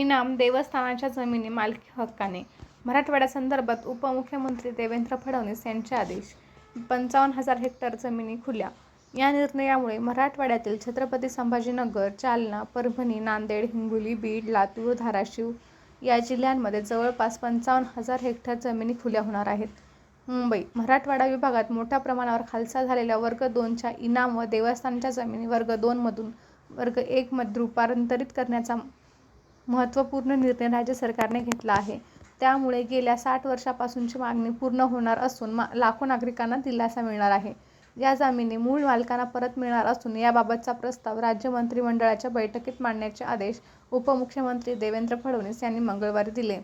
इनाम देवस्थानाच्या जमिनी मालकी हक्काने. मराठवाड्यासंदर्भात उपमुख्यमंत्री देवेंद्र फडणवीस यांचे आदेश. पंचावन्न हजार हेक्टर जमिनी खुल्या. या निर्णयामुळे मराठवाड्यातील छत्रपती संभाजीनगर जालना परभणी नांदेड हिंगोली बीड लातूर धाराशिव या जिल्ह्यांमध्ये जवळपास पंचावन्न हजार हेक्टर जमिनी खुल्या होणार आहेत. मुंबई मराठवाडा विभागात मोठ्या प्रमाणावर खालसा झालेल्या वर्ग दोनच्या इनाम व देवस्थानच्या जमिनी वर्ग दोनमधून वर्ग एकमध्ये रूपांतरित करण्याचा महत्त्वपूर्ण निर्णय राज्य सरकारने घेतला आहे. त्यामुळे गेल्या साठ वर्षापासूनची मागणी पूर्ण होणार असून मा लाखो नागरिकांना दिलासा मिळणार आहे. या जमिनी मूळ मालकांना परत मिळणार असून याबाबतचा प्रस्ताव राज्य मंत्रिमंडळाच्या बैठकीत मांडण्याचे आदेश उपमुख्यमंत्री देवेंद्र फडणवीस यांनी मंगळवारी दिले.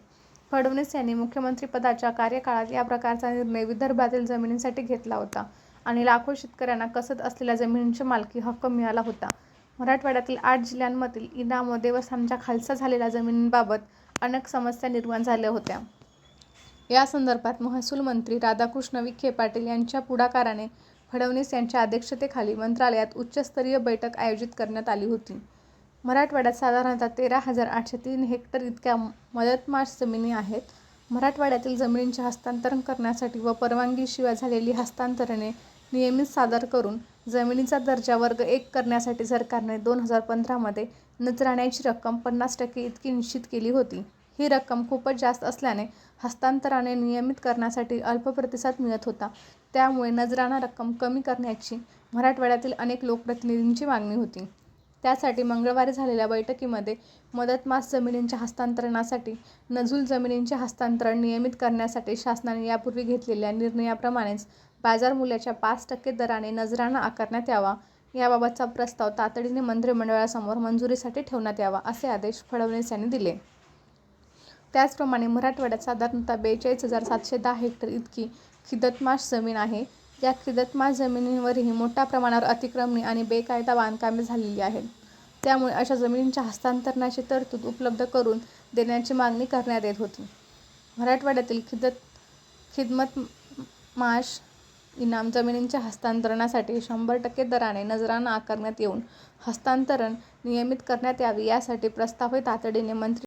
फडणवीस यांनी मुख्यमंत्रीपदाच्या कार्यकाळात या प्रकारचा निर्णय विदर्भातील जमिनींसाठी घेतला होता आणि लाखो शेतकऱ्यांना कसत असलेल्या जमिनींची मालकी हक्क मिळाला होता. मराठवाड्यातील आठ जिल्ह्यांमधील इनाम व देवस्थानच्या खालसा झालेल्या जमिनींबाबत अनेक समस्या निर्माण झाल्या होत्या. या संदर्भात महसूल मंत्री राधाकृष्ण विखे पाटील यांच्या पुढाकाराने फडणवीस यांच्या अध्यक्षतेखाली मंत्रालयात उच्चस्तरीय बैठक आयोजित करण्यात आली होती. मराठवाड्यात साधारणतः तेरा हजार आठशे तीन हेक्टर इतक्या मदतमाश जमिनी आहेत. मराठवाड्यातील जमिनींचे हस्तांतरण करण्यासाठी व परवानगीशिवाय झालेली हस्तांतरणे नियमित सादर करून जमिनीचा दर्जा वर्ग एक करण्यासाठी सरकारने दोन हजार पंधरामध्ये नजराण्याची रक्कम पन्नास टक्के इतकी निश्चित केली होती. ही रक्कम खूपच जास्त असल्याने हस्तांतराने नियमित करण्यासाठी अल्प प्रतिसाद मिळत होता. त्यामुळे नजराणा रक्कम कमी करण्याची मराठवाड्यातील अनेक लोकप्रतिनिधींची मागणी होती. त्यासाठी मंगळवारी झालेल्या बैठकीमध्ये मदतमास जमिनींच्या हस्तांतरणासाठी नजूल जमिनींचे हस्तांतरण नियमित करण्यासाठी शासनाने यापूर्वी घेतलेल्या निर्णयाप्रमाणेच बाजार मूल्याच्या पाच टक्के दराने नजराणा आकारण्यात यावा. याबाबतचा प्रस्ताव तातडीने मंत्रिमंडळासमोर मंजुरीसाठी ठेवण्यात यावा असे आदेश फडणवीस यांनी दिले. त्याचप्रमाणे मराठवाड्यात साधारणतः बेचाळीस हजार सातशे दहा हेक्टर इतकी खिदतमाश जमीन आहे. या खिदतमाश जमिनींवरही मोठ्या प्रमाणावर अतिक्रमणे आणि बेकायदा बांधकामे झालेली आहेत. त्यामुळे अशा जमिनींच्या हस्तांतरणाची तरतूद उपलब्ध करून देण्याची मागणी करण्यात येत होती. मराठवाड्यातील खिदत खिदमत माश इनाम जमिनींच्या हस्तांतरणासाठी शंभर टक्के दराने नजराना आकारण्यात येऊन हस्तांतरण नियमित करण्यात यावे यासाठी प्रस्तावही तातडीने मंत्री